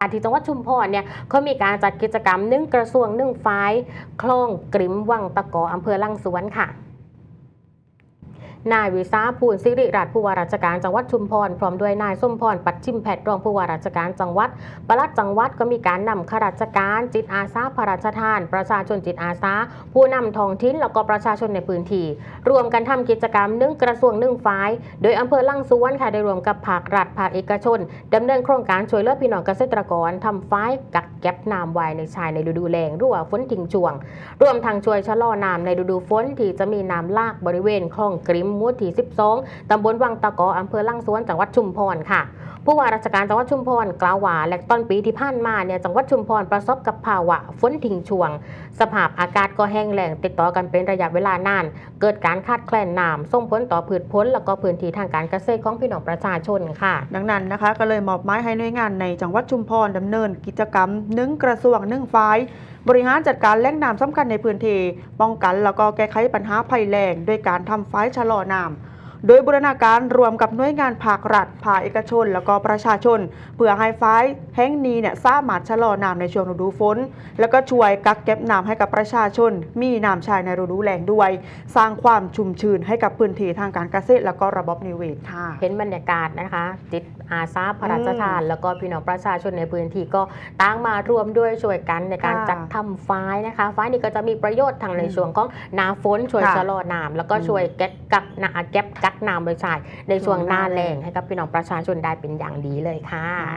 อาที่จังหวัดชุมพรเนี่ยเขามีการจัดกิจกรรมนึ่งกระทรวงนึ่งไฟคลองกริมวังตะกออำเภอลังสวนค่ะ นายวิสาภูลสิริรัตน์ผู้ว่าราชการจังหวัดชุมพรพร้อมด้วยนายส้มพรปัดชิมแพทย์รองผู้ว่าราชการจังหวัดปลัดจังหวัดก็มีการนำข้าราชการจิตอาสาพระราชทาน ประชาชนจิตอาสา ผู้นำท้องถิ่นแล้วก็ประชาชนในพื้นที่รวมกันทำกิจกรรมนึ่งกระทรวงนึ่งฝ่าย โดยอำเภอลังสวนค่ะได้รวมกับภาครัฐภาคเอกชนดำเนินโครงการช่วยเหลือพี่น้องเกษตรกรทำฝ้ายกักเก็บน้ำไว้ในชายในฤดูแล้งรือว่าฝนทิ้งช่วง รวมทั้งช่วยชะลอน้ำในฤดูฝนที่จะมีน้ำลากบริเวณคลองกริมหมู่ที่ 12 ตำบลวังตะกออำเภอลังสวนจังหวัดชุมพรค่ะ ผู้ว่าราชการจังหวัดชุมพรกล่าวว่าและต้นปีที่ผ่านมาเนี่ยจังหวัดชุมพรประสบกับภาวะฝนทิ้งช่วง สภาพอากาศก็แห้งแล้งติดต่อกันเป็นระยะเวลานาน เกิดการขาดแคลนน้ำส่งผลต่อพืชผลแล้วก็พื้นที่ทางการเกษตรของพี่น้องประชาชนค่ะ ดังนั้นนะคะก็เลยมอบหมายให้หน่วยงานในจังหวัดชุมพรดำเนินกิจกรรมนึ่งกระทรวงนึ่งฝ่ายบริหารจัดการแหล่งน้ำสำคัญในพื้นที่ป้องกันแล้วก็แก้ไขปัญหาภัยแล้งด้วยการทำฝ่ายชะลอน้ำ โดยบูรณาการรวมกับหน่วยงานภาครัฐ ภาคเอกชน แล้วก็ประชาชน เพื่อให้ไฟแห่งนี้เนี่ยสามารถชะลอน้ำในช่วงฤดูฝน แล้วก็ช่วยกักเก็บน้ำให้กับประชาชน มีน้ำใช้ในฤดูแล้งด้วย สร้างความชุ่มชื้นให้กับพื้นที่ทางการเกษตร แล้วก็ระบบนิเวศค่ะ เห็นบรรยากาศนะคะจิต อาสาพระราชทาน แล้วก็พี่น้องประชาชนในพื้นที่ก็ตั้งมารวมด้วยช่วยกันในการค่ะจัดทำฝ้ายนะคะฝ้ายนี่ก็จะมีประโยชน์ทั้งในอืมช่วงของหนาฝนช่วยค่ะชะลอน้ำแล้วก็อืมช่วยเก็บกักน้ำเก็บกักน้ำไว้ใช้ในช่วงช่วงหหน้าน้าแล้งแล้งให้กับพี่น้องประชาชนได้เป็นอย่างดีเลยค่ะ